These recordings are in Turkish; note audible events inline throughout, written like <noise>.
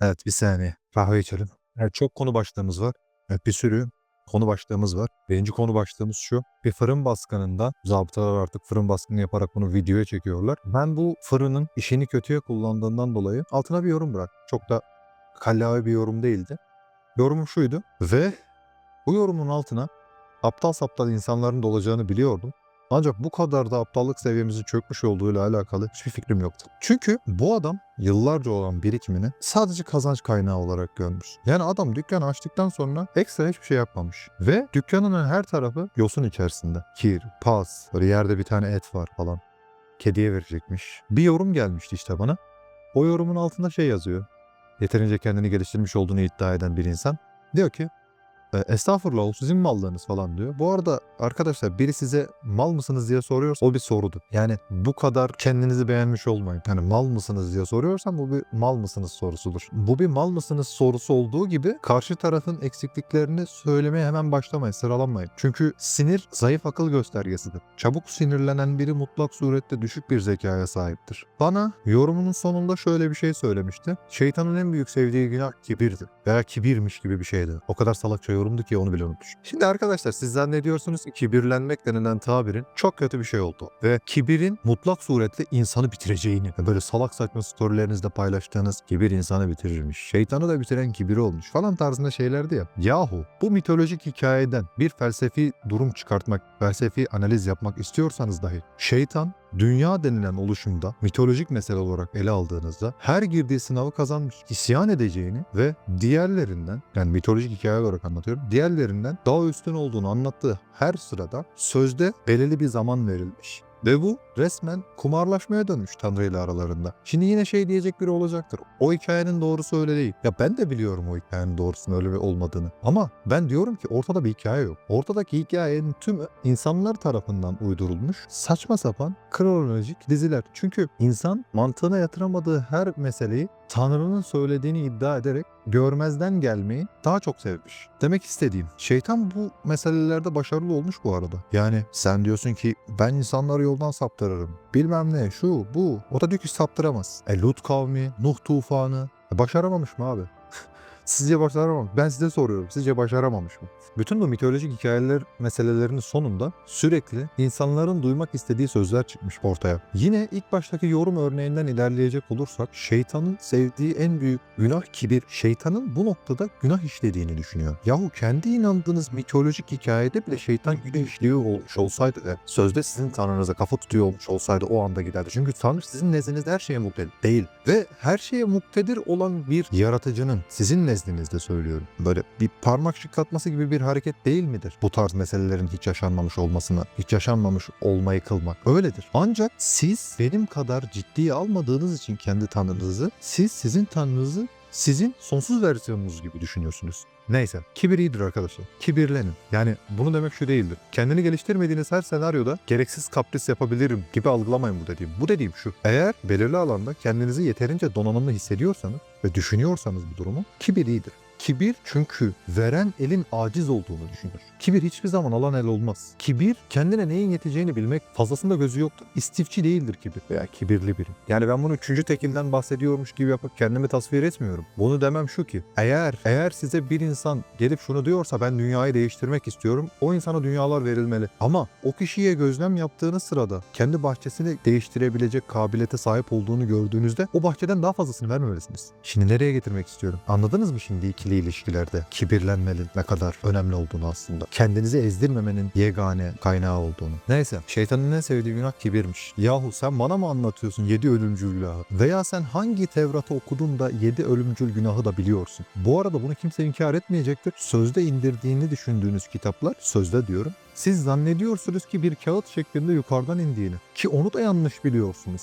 Evet bir saniye. Kahve içelim. Evet, çok konu başlığımız var. Evet, bir sürü konu başlığımız var. Birinci konu başlığımız şu. Bir fırın baskınında zabıtalar artık fırın baskını yaparak bunu videoya çekiyorlar. Ben bu fırının işini kötüye kullandığından dolayı altına bir yorum bırak. Çok da kallavi bir yorum değildi. Yorumum şuydu ve bu yorumun altına aptal saptal insanların da olacağını biliyordum. Ancak bu kadar da aptallık seviyemizin çökmüş olduğuyla alakalı hiçbir fikrim yoktu. Çünkü bu adam yıllarca olan birikimini sadece kazanç kaynağı olarak görmüş. Yani adam dükkanı açtıktan sonra ekstra hiçbir şey yapmamış. Ve dükkanının her tarafı yosun içerisinde. Kir, pas, böyle yerde bir tane et var falan. Kediye verecekmiş. Bir yorum gelmişti işte bana. O yorumun altında şey yazıyor. Yeterince kendini geliştirmiş olduğunu iddia eden bir insan. Diyor ki estağfurullah o sizin mallığınız falan diyor. Bu arada arkadaşlar biri size mal mısınız diye soruyorsa o bir sorudur. Yani bu kadar kendinizi beğenmiş olmayın. Yani mal mısınız diye soruyorsam bu bir mal mısınız sorusudur. Bu bir mal mısınız sorusu olduğu gibi karşı tarafın eksikliklerini söylemeye hemen başlamayın, sıralanmayın. Çünkü sinir zayıf akıl göstergesidir. Çabuk sinirlenen biri mutlak surette düşük bir zekaya sahiptir. Bana yorumunun sonunda şöyle bir şey söylemişti. Şeytanın en büyük sevdiği günah kibirdir. Veya kibirmiş gibi bir şeydi. O kadar salakça yorumdu ki onu bile unutmuş. Şimdi arkadaşlar siz zannediyorsunuz ki kibirlenmek denilen tabirin çok kötü bir şey oldu. Ve kibirin mutlak surette insanı bitireceğini böyle salak saçma storylerinizde paylaştığınız kibir insanı bitirirmiş. Şeytanı da bitiren kibir olmuş falan tarzında şeylerdi ya. Yahu bu mitolojik hikayeden bir felsefi durum çıkartmak, felsefi analiz yapmak istiyorsanız dahi şeytan dünya denilen oluşumda mitolojik mesele olarak ele aldığınızda her girdiği sınavı kazanmış, isyan edeceğini ve diğerlerinden yani mitolojik hikaye olarak anlatıyorum. Diğerlerinden daha üstün olduğunu anlattığı her sırada sözde belirli bir zaman verilmiş. Ve bu resmen kumarlaşmaya dönmüş Tanrı ile aralarında. Şimdi yine şey diyecek biri olacaktır. O hikayenin doğrusu öyle değil. Ya ben de biliyorum o hikayenin doğrusunun öyle bir olmadığını. Ama ben diyorum ki ortada bir hikaye yok. Ortadaki hikayenin tüm insanlar tarafından uydurulmuş saçma sapan kronolojik diziler. Çünkü insan mantığına yatıramadığı her meseleyi Tanrı'nın söylediğini iddia ederek görmezden gelmeyi daha çok sevmiş. Demek istediğim şeytan bu meselelerde başarılı olmuş bu arada. Yani sen diyorsun ki ben insanları yoldan saptırırım. Bilmem ne şu bu. O da diyor ki saptıramaz. E Lut kavmi, Nuh tufanı. E, başaramamış mı abi? Sizce başaramamış. Ben size soruyorum. Sizce başaramamış mı? Bütün bu mitolojik hikayeler meselelerinin sonunda sürekli insanların duymak istediği sözler çıkmış ortaya. Yine ilk baştaki yorum örneğinden ilerleyecek olursak şeytanın sevdiği en büyük günah kibir. Şeytanın bu noktada günah işlediğini düşünüyor. Yahu kendi inandığınız mitolojik hikayede bile şeytan günah işliyor olmuş olsaydı da sözde sizin tanrınıza kafa tutuyor olmuş olsaydı o anda giderdi. Çünkü tanrı sizin nezdinizde her şeye muktedir değil. Ve her şeye muktedir olan bir yaratıcının sizin nezdinizde söylüyorum. Böyle bir parmak şıklatması gibi bir hareket değil midir? Bu tarz meselelerin hiç yaşanmamış olmasını, hiç yaşanmamış olmayı kılmak. Öyledir. Ancak siz benim kadar ciddiye almadığınız için kendi tanrınızı, siz sizin tanrınızı sizin sonsuz versiyonunuz gibi düşünüyorsunuz. Neyse. Kibir iyidir arkadaşlar. Kibirlenin. Yani bunu demek şu değildir. Kendini geliştirmediğiniz her senaryoda gereksiz kapris yapabilirim gibi algılamayın bu dediğim. Bu dediğim şu. Eğer belirli alanda kendinizi yeterince donanımlı hissediyorsanız ve düşünüyorsanız bu durumu kibir iyidir. Kibir çünkü veren elin aciz olduğunu düşünür. Kibir hiçbir zaman alan el olmaz. Kibir kendine neyin yeteceğini bilmek fazlasında gözü yoktur. İstifçi değildir kibir veya kibirli biri. Yani ben bunu üçüncü tekilden bahsediyormuş gibi yapıp kendimi tasvir etmiyorum. Bunu demem şu ki eğer eğer size bir insan gelip şunu diyorsa ben dünyayı değiştirmek istiyorum o insana dünyalar verilmeli. Ama o kişiye gözlem yaptığınız sırada kendi bahçesini değiştirebilecek kabiliyete sahip olduğunu gördüğünüzde o bahçeden daha fazlasını vermemelisiniz. Şimdi nereye getirmek istiyorum? Anladınız mı şimdi ikili ilişkilerde kibirlenmenin ne kadar önemli olduğunu aslında? Kendinizi ezdirmemenin yegane kaynağı olduğunu. Neyse şeytanın en sevdiği günah kibirmiş. Yahu sen bana mı anlatıyorsun yedi ölümcül günahı? Veya sen hangi Tevrat'ı okudun da yedi ölümcül günahı da biliyorsun? Bu arada bunu kimse inkar etmeyecektir. Sözde indirdiğini düşündüğünüz kitaplar, sözde diyorum, siz zannediyorsunuz ki bir kağıt şeklinde yukarıdan indiğini. Ki onu da yanlış biliyorsunuz.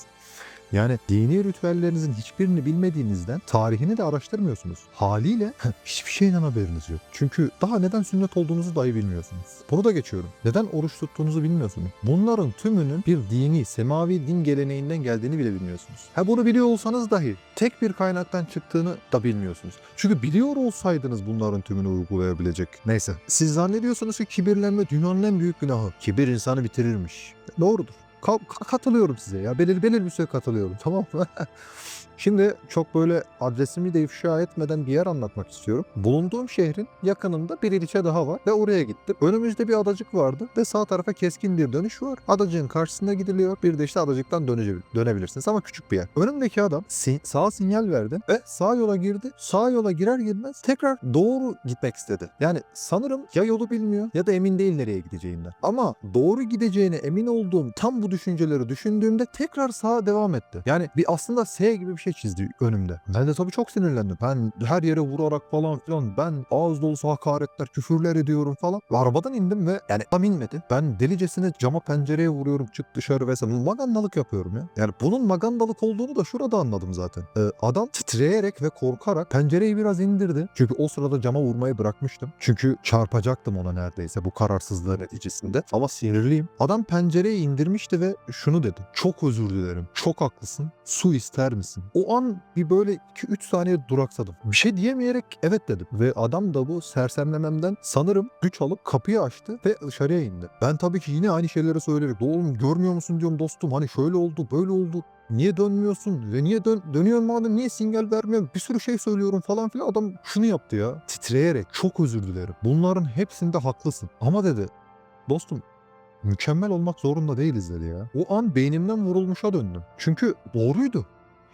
Yani dini ritüellerinizin hiçbirini bilmediğinizden tarihini de araştırmıyorsunuz. Haliyle hiçbir şeyden haberiniz yok. Çünkü daha neden sünnet olduğunuzu dahi bilmiyorsunuz. Bunu da geçiyorum. Neden oruç tuttuğunuzu bilmiyorsunuz. Bunların tümünün bir dini, semavi din geleneğinden geldiğini bile bilmiyorsunuz. Ha bunu biliyor olsanız dahi tek bir kaynaktan çıktığını da bilmiyorsunuz. Çünkü biliyor olsaydınız bunların tümünü uygulayabilecek. Neyse. Siz zannediyorsunuz ki kibirlenme dünyanın en büyük günahı. Kibir insanı bitirirmiş. Doğrudur. Ka- ka- katılıyorum size ya. Belirli belirli bir süre katılıyorum. Tamam mı? <laughs> Şimdi çok böyle adresimi de ifşa etmeden bir yer anlatmak istiyorum. Bulunduğum şehrin yakınında bir ilçe daha var ve oraya gittim. Önümüzde bir adacık vardı ve sağ tarafa keskin bir dönüş var. Adacığın karşısında gidiliyor. Bir de işte adacıktan dönebilirsiniz ama küçük bir yer. Önümdeki adam si- sağ sinyal verdi ve sağ yola girdi. Sağ yola girer girmez tekrar doğru gitmek istedi. Yani sanırım ya yolu bilmiyor ya da emin değil nereye gideceğinden. Ama doğru gideceğine emin olduğum tam bu düşünceleri düşündüğümde tekrar sağa devam etti. Yani bir aslında S gibi bir şey çizdi önümde. Ben de tabii çok sinirlendim. Ben her yere vurarak falan filan ben ağız dolusu hakaretler, küfürler ediyorum falan. Ve arabadan indim ve yani tam inmedi. Ben delicesine cama pencereye vuruyorum çık dışarı vesaire. Magandalık yapıyorum ya. Yani bunun magandalık olduğunu da şurada anladım zaten. Ee, adam titreyerek ve korkarak pencereyi biraz indirdi. Çünkü o sırada cama vurmayı bırakmıştım. Çünkü çarpacaktım ona neredeyse bu kararsızlığı neticesinde. Ama sinirliyim. Adam pencereyi indirmişti ve şunu dedi. Çok özür dilerim. Çok haklısın. Su ister misin? O an bir böyle 2-3 saniye duraksadım. Bir şey diyemeyerek evet dedim. Ve adam da bu sersemlememden sanırım güç alıp kapıyı açtı ve dışarıya indi. Ben tabii ki yine aynı şeyleri söyleyerek oğlum görmüyor musun diyorum dostum hani şöyle oldu böyle oldu Niye dönmüyorsun ve niye dön dönüyorsun madem niye sinyal vermiyorsun bir sürü şey söylüyorum falan filan adam şunu yaptı ya titreyerek çok özür dilerim bunların hepsinde haklısın ama dedi dostum mükemmel olmak zorunda değiliz dedi ya. O an beynimden vurulmuşa döndüm. Çünkü doğruydu.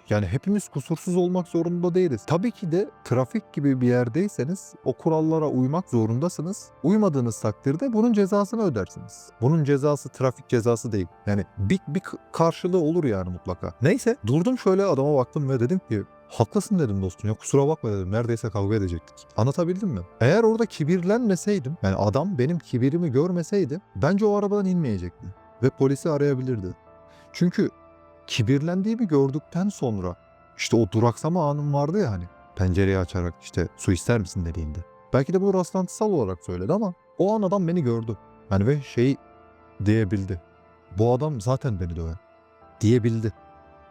Yani hepimiz kusursuz olmak zorunda değiliz. Tabii ki de trafik gibi bir yerdeyseniz o kurallara uymak zorundasınız. Uymadığınız takdirde bunun cezasını ödersiniz. Bunun cezası trafik cezası değil. Yani bir, bir karşılığı olur yani mutlaka. Neyse durdum şöyle adama baktım ve dedim ki Haklısın dedim dostum ya kusura bakma dedim neredeyse kavga edecektik. Anlatabildim mi? Eğer orada kibirlenmeseydim yani adam benim kibirimi görmeseydi bence o arabadan inmeyecekti. Ve polisi arayabilirdi. Çünkü kibirlendiğimi gördükten sonra işte o duraksama anım vardı ya hani pencereyi açarak işte su ister misin dediğinde. Belki de bu rastlantısal olarak söyledi ama o an adam beni gördü. Yani ve şey diyebildi. Bu adam zaten beni döver. Diyebildi.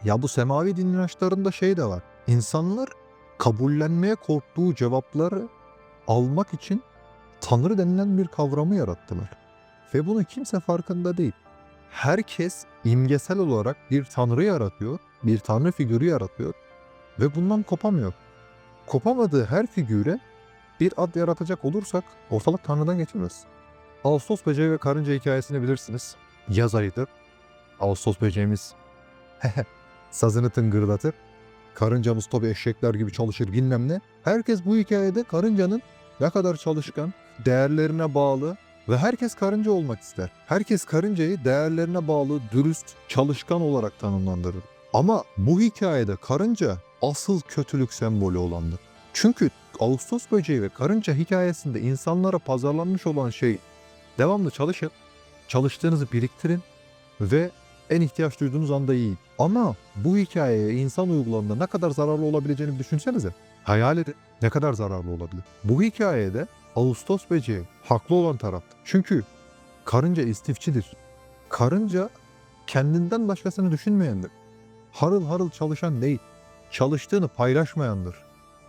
Ya bu semavi din inançlarında şey de var. İnsanlar kabullenmeye korktuğu cevapları almak için Tanrı denilen bir kavramı yarattılar. Ve bunu kimse farkında değil. Herkes imgesel olarak bir tanrı yaratıyor, bir tanrı figürü yaratıyor ve bundan kopamıyor. Kopamadığı her figüre bir ad yaratacak olursak ortalık tanrıdan geçemez. Ağustos böceği ve karınca hikayesini bilirsiniz. Yaz ayıdır. Ağustos böceğimiz <laughs> sazını tıngırdatır. Karıncamız tabii eşekler gibi çalışır bilmem ne. Herkes bu hikayede karıncanın ne kadar çalışkan, değerlerine bağlı ve herkes karınca olmak ister. Herkes karıncayı değerlerine bağlı, dürüst, çalışkan olarak tanımlandırır. Ama bu hikayede karınca asıl kötülük sembolü olandır. Çünkü Ağustos böceği ve karınca hikayesinde insanlara pazarlanmış olan şey devamlı çalışın, çalıştığınızı biriktirin ve en ihtiyaç duyduğunuz anda yiyin. Ama bu hikayeye insan uygulandığında ne kadar zararlı olabileceğini düşünsenize. Hayal edin ne kadar zararlı olabilir. Bu hikayede Ağustos böceği haklı olan taraftır. Çünkü karınca istifçidir. Karınca kendinden başkasını düşünmeyendir. Harıl harıl çalışan değil, çalıştığını paylaşmayandır.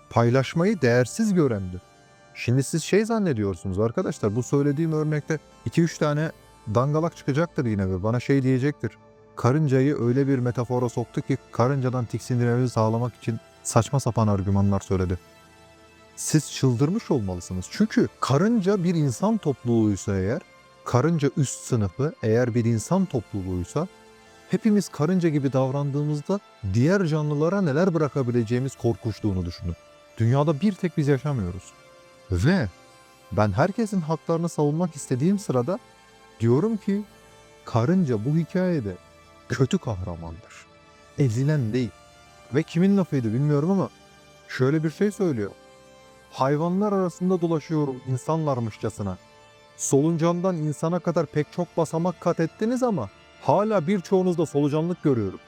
Paylaşmayı değersiz görendir. Şimdi siz şey zannediyorsunuz arkadaşlar bu söylediğim örnekte 2-3 tane dangalak çıkacaktır yine ve bana şey diyecektir. Karıncayı öyle bir metafora soktu ki karıncadan tiksindirmemizi sağlamak için saçma sapan argümanlar söyledi. Siz çıldırmış olmalısınız. Çünkü karınca bir insan topluluğuysa eğer, karınca üst sınıfı eğer bir insan topluluğuysa, hepimiz karınca gibi davrandığımızda diğer canlılara neler bırakabileceğimiz korkunçluğunu düşünün. Dünyada bir tek biz yaşamıyoruz. Ve ben herkesin haklarını savunmak istediğim sırada diyorum ki karınca bu hikayede kötü kahramandır. Ezilen değil. Ve kimin lafıydı bilmiyorum ama şöyle bir şey söylüyor. Hayvanlar arasında dolaşıyorum insanlarmışçasına. Soluncandan insana kadar pek çok basamak kat ettiniz ama hala birçoğunuzda solucanlık görüyorum.